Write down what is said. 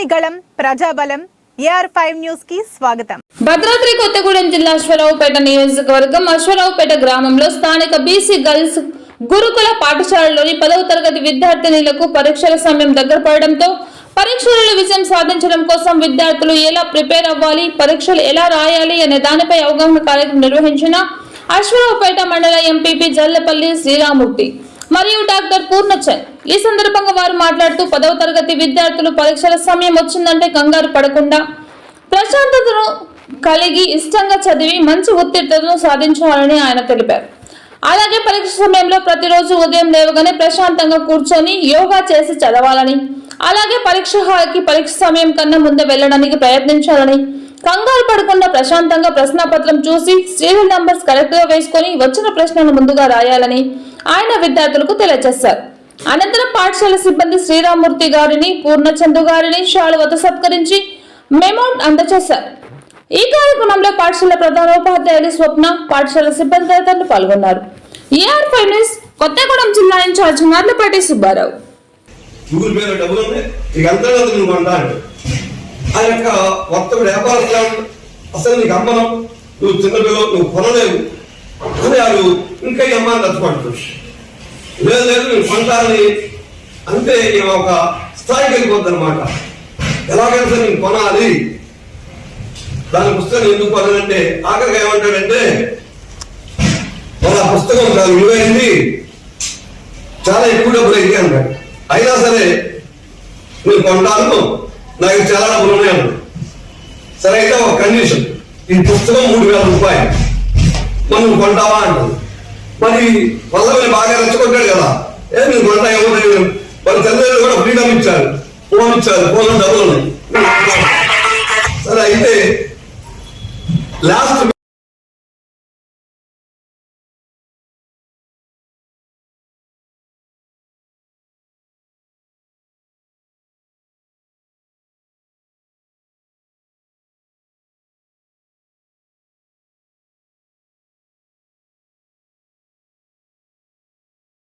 ప్రజలని ప్రజాబలం AR five న్యూస్కి స్వాగతం. భద్రాద్రి కొత్తగూడెం జిల్లా అశ్వరావుపేట నియోజకవర్గం అశ్వరావుపేట గ్రామంలో స్థానిక బీసీ గర్ల్స్ గురుకుల పాఠశాలలోని పదవ తరగతి విద్యార్థినిలకు పరీక్షల సమయం దగ్గర పడడంతో పరీక్షలలో విజయం సాధించడం కోసం విద్యార్థులు ఎలా ప్రిపేర్ అవ్వాలి పరీక్షలు ఎలా రాయాలి అనే దానిపై అవగాహన కార్యక్రమం నిర్వహించిన అశ్వరావుపేట మండల ఎంపీపీ జల్లపల్లి శ్రీరామూర్తి మరియు డాక్టర్ పూర్ణచంద్ ఈ సందర్భంగా వారు మాట్లాడుతూ పదవ తరగతి విద్యార్థులు పరీక్షల సమయం వచ్చిందంటే కంగారు పడకుండా ప్రశాంతతను కలిగి ఇష్టంగా చదివి మంచి ఉత్తీర్ణతను సాధించాలని ఆయన తెలిపారు. అలాగే పరీక్ష సమయంలో ప్రతిరోజు ఉదయం లేవగానే ప్రశాంతంగా కూర్చొని యోగా చేసి చదవాలని అలాగే పరీక్ష హాల్కి పరీక్ష సమయం కన్నా ముందే వెళ్ళడానికి ప్రయత్నించాలని కంగారు పడకుండా ప్రశాంతంగా ప్రశ్నపత్రం చూసి సీరియల్ నంబర్స్ కరెక్ట్గా వేసుకొని వచ్చిన ప్రశ్నను ముందుగా రాయాలని ఆయన విద్యార్థులకు తెలియజేశారు. అనంతరం పాఠశాల సిబ్బంది శ్రీరామూర్తి గారిని పూర్ణచందు గారిని శాలువత సత్కరించి మెమౌంట్ అందజేశారు ఈ కార్యక్రమంలో పాఠశాల ప్రధానోపాధ్యాయులు స్వప్న పాఠశాల సిబ్బంది తదితరులు పాల్గొన్నారు. ఏఆర్ ఫైవ్ న్యూస్ కొత్తగూడెం జిల్లా ఇన్ఛార్జ్ నర్లపాటి సుబ్బారావు. గూగుల్ పేలో డబ్బులు ఉంది ఇక ఎంత నువ్వు అంటాడు ఆ యొక్క మొత్తం వ్యాపారం అసలు నీకు అమ్మనం నువ్వు చిన్నపిల్లలు నువ్వు కొనలేవు. అని వారు ఇంకా ఈ అమ్మాని నచ్చపడుతుంది లేదు లేదు నువ్వు అంటే అంతే ఈమె ఒక స్థాయికి వెళ్ళిపోద్ది అనమాట ఎలాగైనా సరే నేను కొనాలి. దాని పుస్తకం ఎందుకు కొనాలంటే ఆఖరిగా ఏమంటాడంటే వాళ్ళ పుస్తకం చాలా విలువైంది చాలా ఎక్కువ డబ్బులు అయితే అన్నాడు. అయినా సరే నేను కొంటాను. నాకు చాలా డబ్బులు ఉన్నాయి అన్నాడు. సరే అయితే ఒక కండిషన్. ఈ పుస్తకం మూడు వేల రూపాయలు. మనం కొంటావా? అంటారు మరి వల్లవని బాగా రెచ్చగొట్టాడు కదా. ఏ మీరు కొంటా ఏమో వాళ్ళ తల్లిదండ్రులు కూడా ఫ్రీడమ్ ఇచ్చారు. ఫోన్ ఇచ్చారు. ఫోన్ డబ్బులు ఉన్నాయి సరే అయితే లాస్ట్